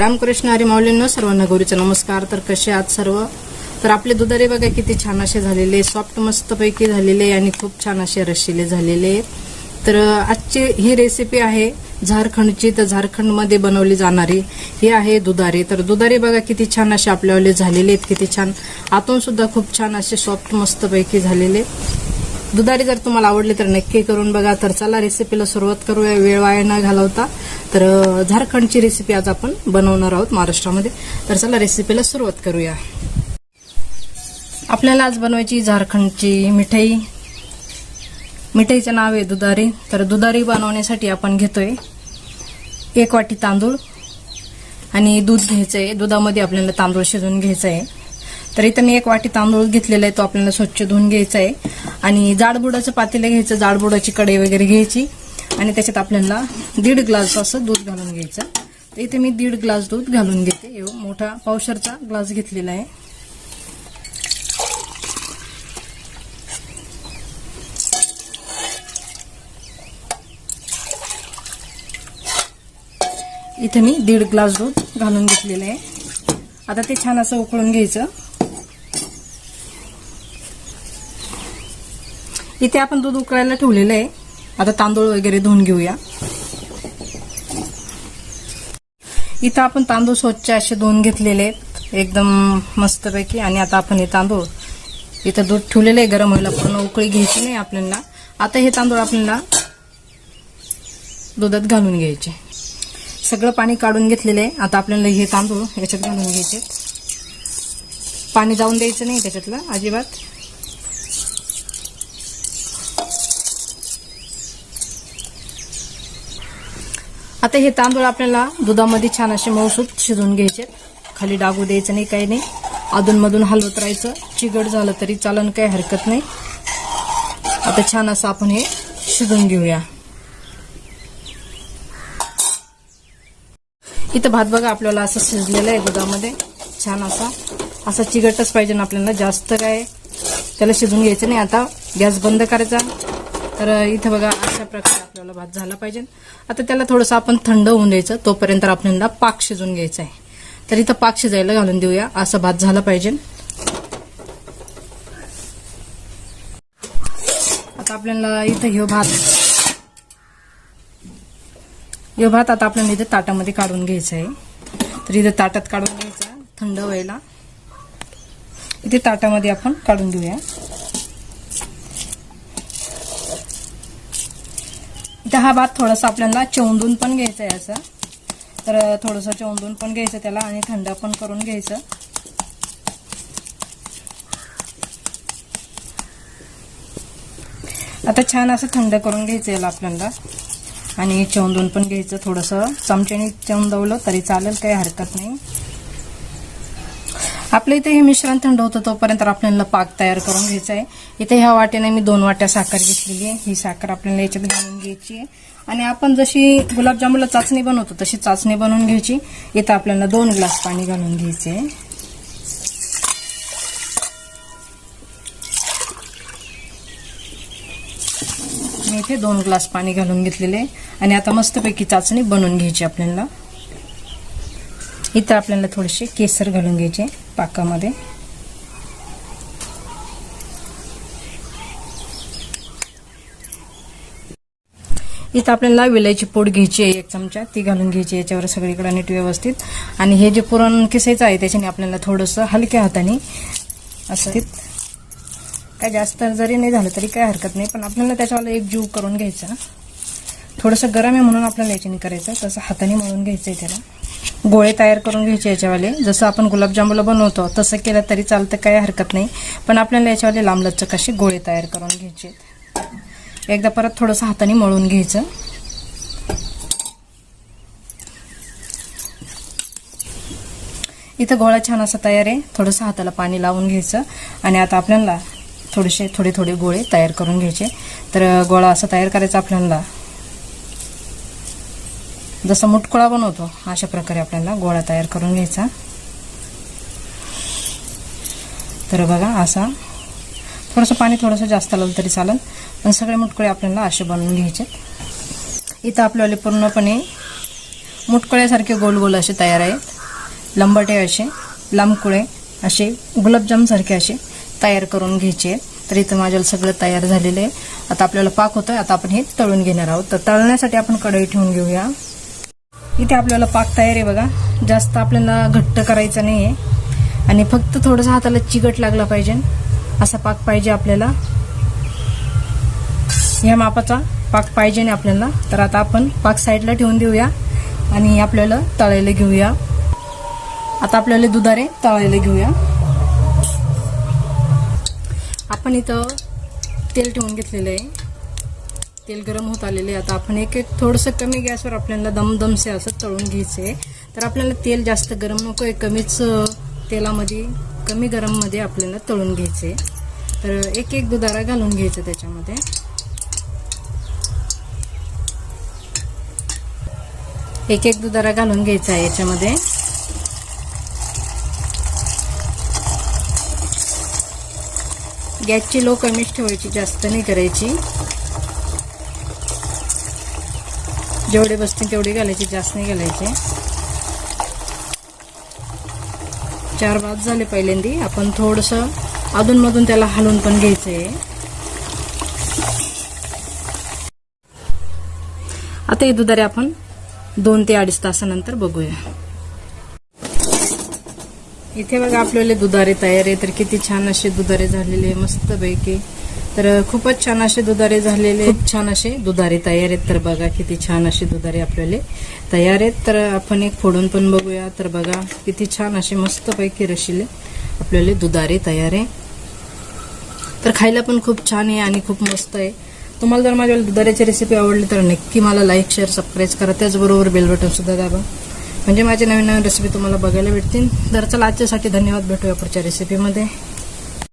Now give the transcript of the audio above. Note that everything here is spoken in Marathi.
रामकृष्ण हरी माऊलींनो सर्वांना गौरीचा नमस्कार. तर कसे आहात सर्व? तर आपले दुधारे बघा किती छान असे झालेले सॉफ्ट मस्तपैकी झालेले आणि खूप छान असे रशिले झालेले. तर आजची ही रेसिपी आहे झारखंडची. तर झारखंडमध्ये बनवली जाणारी ही आहे दुधारे. तर दुधारे बघा किती छान असे आपल्यावले झालेले आहेत किती छान. आतून सुद्धा खूप छान असे सॉफ्ट मस्तपैकी झालेले. दुधारी जर तुम्हाला आवडले तर नक्की करून बघा. तर चला रेसिपीला सुरुवात करूया. वेळ वाया न घालवता. तर झारखंडची रेसिपी आज आपण बनवणार आहोत महाराष्ट्रामध्ये. तर चला रेसिपीला सुरुवात करूया. आपल्याला आज बनवायची झारखंडची मिठाई. मिठाईचं नाव आहे दुधारी. तर दुधारी बनवण्यासाठी आपण घेतोय एक वाटी तांदूळ आणि दूध घ्यायचं आहे दुधामध्ये आपल्याला तांदूळ शिजवून घ्यायचं आहे तर इथं मी एक वाटी तांदूळ घेतलेला आहे तो आपल्याला स्वच्छ धुवून घ्यायचा आहे. आणि जाडबुडाचं पातेलं घ्यायचं जाडबुडाची कढई वगैरे घ्यायची. आणि त्याच्यात आपल्याला दीड ग्लास असं दूध घालून घ्यायचं. तर इथे मी दीड ग्लास दूध घालून घेते. एव- मोठा पावशरचा ग्लास घेतलेला आहे. इथे मी दीड ग्लास दूध घालून घेतलेलं आहे. आता ते छान असं उकळून घ्यायचं. इथे आपण दूध उकळायला ठेवलेलं आहे. आता तांदूळ वगैरे धुवून घेऊया. इथं आपण तांदूळ स्वच्छ असे धुवून घेतलेले आहेत. एकदम मस्तपैकी. आणि आता आपण हे तांदूळ इथं दूध ठेवलेलं आहे. गरम व्हायला पूर्ण उकळी घ्यायची नाही आपल्याला. आता हे तांदूळ आपल्याला दुधात घालून घ्यायचे. सगळं पाणी काढून घेतलेलं आहे. आता आपल्याला हे तांदूळ याच्यात घालून घ्यायचे पाणी जाऊन द्यायचं नाही त्याच्यातलं. अजिबात. आता हे तांदूळ आपल्याला दुधामध्ये छान असे मऊसूत शिजवून घ्यायचे. खाली डागू द्यायचं नाही काही नाही. अधूनमधून हलवत राहायचं. चिगट झालं तरी चालन काही हरकत नाही. आता छान असं आपण हे शिजवून घेऊया. इथं भात बघा आपल्याला असं शिजलेलं आहे दुधामध्ये. छान असा असा चिगटच पाहिजे ना आपल्याला जास्त काय त्याला शिजून घ्यायचं नाही. आता गॅस बंद करायचा. तर इथं बघा अशा प्रकारे आपल्याला भात झाला पाहिजे. आता त्याला थोडंसं आपण थंड होऊन द्यायचं. तोपर्यंत आपल्याला पाक शिजून घ्यायचा आहे. तर इथं पाक शिजायला घालून देऊया. असा भात झाला पाहिजे. आता आपल्याला इथं हे भात हे भात आता आपल्याला इथे ताटामध्ये काढून घ्यायचं आहे. तर इथे ताटात काढून घ्यायचा थंड व्हायला. इथे ताटामध्ये आपण काढून घेऊया इथं हा भात थोडासा आपल्याला चोंदून पण घ्यायचा आहे असं. तर थोडंसं चोंदून पण घ्यायचं त्याला आणि थंड पण करून घ्यायचं. आता छान असं थंड करून घ्यायचं याला आपल्याला. आणि चोंदून पण घ्यायचं थोडंसं. चमच्याने चोंदवलं तरी चालेल काही हरकत नाही. आपल्या इथे हे मिश्रण थंड होतं तोपर्यंत आपल्याला पाक तयार करून घ्यायचा आहे. इथे ह्या वाट्याने मी दोन वाट्या साखर घेतलेली आहे. ही साखर आपल्याला याच्यात घालून घ्यायची आहे. आणि आपण जशी गुलाबजामुनला चाचणी बनवतो तशी चाचणी बनवून घ्यायची. इथं आपल्याला दोन ग्लास पाणी घालून घ्यायचे आहे. मी इथे दोन ग्लास पाणी घालून घेतलेले आणि आता मस्तपैकी चाचणी बनवून घ्यायची आपल्याला. इथं आपल्याला थोडेसे केसर घालून घ्यायचे पाकामध्ये. इथं आपल्याला विलायची पोड घ्यायची आहे एक चमचा. ती घालून घ्यायची याच्यावर सगळीकडे नीट व्यवस्थित. आणि हे जे पुरण किसायचं आहे त्याच्याने आपल्याला थोडंसं हलक्या हाताने असं काय जास्त जरी नाही झालं तरी काय हरकत नाही पण आपल्याला त्याच्यावाला एक जीव करून घ्यायचा. थोडंसं गरम आहे म्हणून आपल्याला याच्याने करायचं तसं हाताने मळून घ्यायचं आहे त्याला. गोळे तयार करून घ्यायचे याच्यावाले. जसं आपण गुलाबजामुला बनवतो तसं केलं तरी चालतं काय हरकत नाही. पण आपल्याला याच्यावाले लांबलचक असे गोळे तयार करून घ्यायचे एकदा परत थोडंसं हाताने मळून घ्यायचं. इथं गोळा छान असा तयार आहे. थोडंसं हाताला पाणी लावून घ्यायचं. आणि आता आपल्याला थोडेसे थोडे थोडे गोळे तयार करून घ्यायचे. तर गोळा असा तयार करायचा आपल्याला. जसं मुटकुळा बनवतो अशा प्रकारे आपल्याला गोळा तयार करून घ्यायचा. तर बघा असा थोडंसं पाणी थोडंसं जास्त लावलं तरी चालेल पण सगळे मुटकुळे आपल्याला असे बनवून घ्यायचे. इथं आपल्याला पूर्णपणे मुटकुळ्यासारखे गोल गोल असे तयार आहेत. लंबटे असे लांबकुळे असे गुलाबजामसारखे असे तयार करून घ्यायचे. आहेत. तर इथं माझ्याला सगळं तयार झालेलं आहे. आता आपल्याला पाक होतं आता आपण हे तळून घेणार आहोत. तर तळण्यासाठी आपण कढई ठेवून घेऊया. इथे आपल्याला पाक तयार आहे बघा. जास्त आपल्याला घट्ट करायचं नाही आहे आणि फक्त थोडंसं हाताला चिकट लागला पाहिजे. असा पाक पाहिजे आपल्याला. ह्या मापाचा पाक पाहिजे नाही आपल्याला. तर आता आपण पाक साईडला ठेवून देऊया. आणि आपल्याला तळायला घेऊया. आता आपल्याला दुधारे तळायला घेऊया. आपण इथं तेल ठेवून घेतलेलं आहे. तेल गरम होत आलेले आता आपण एक एक थोडंसं कमी गॅसवर आपल्याला दमदमसे असं तळून घ्यायचं आहे तर आपल्याला तेल जास्त गरम नको आहे. कमीच तेलामध्ये कमी गरममध्ये आपल्याला तळून घ्यायचं आहे तर एक एक दुधारा घालून घ्यायचं त्याच्यामध्ये. एक एक दुधारा घालून घ्यायचा आहे याच्यामध्ये. गॅसची लो कमीच ठेवायची जास्त नाही करायची. जेवढे बसतील तेवढे घालायचे जास्त नाही घालायचे. चार बाद झाले पहिल्यांदी. आपण थोडस अधूनमधून त्याला हलवून पण घ्यायचंय. आता हे दुधारे आपण दोन ते अडीच तासानंतर बघूया. इथे बघा आपल्याला दुधारे तयार आहे. तर किती छान असे दुधारे झालेले मस्त पैकी तर खूपच छान असे दुधारे झालेले खूप छान असे दुधारे तयार आहेत. तर बघा किती छान असे दुधारे आपल्याला तयार आहेत. तर आपण एक फोडून पण बघूया. तर बघा किती छान असे मस्त पैकी रशिले आपल्याला दुधारे तयार आहे. तर खायला पण खूप छान आहे आणि खूप मस्त आहे. तुम्हाला जर माझ्या दुधाऱ्याची रेसिपी आवडली तर नक्की मला लाईक शेअर सबस्क्राईब करा. त्याचबरोबर बेल बटन सुद्धा दाबा. म्हणजे माझे नवीन नवीन रेसिपी तुम्हाला बघायला भेटतील. तर चला आजच्यासाठी धन्यवाद. भेटूया पुढच्या रेसिपीमध्ये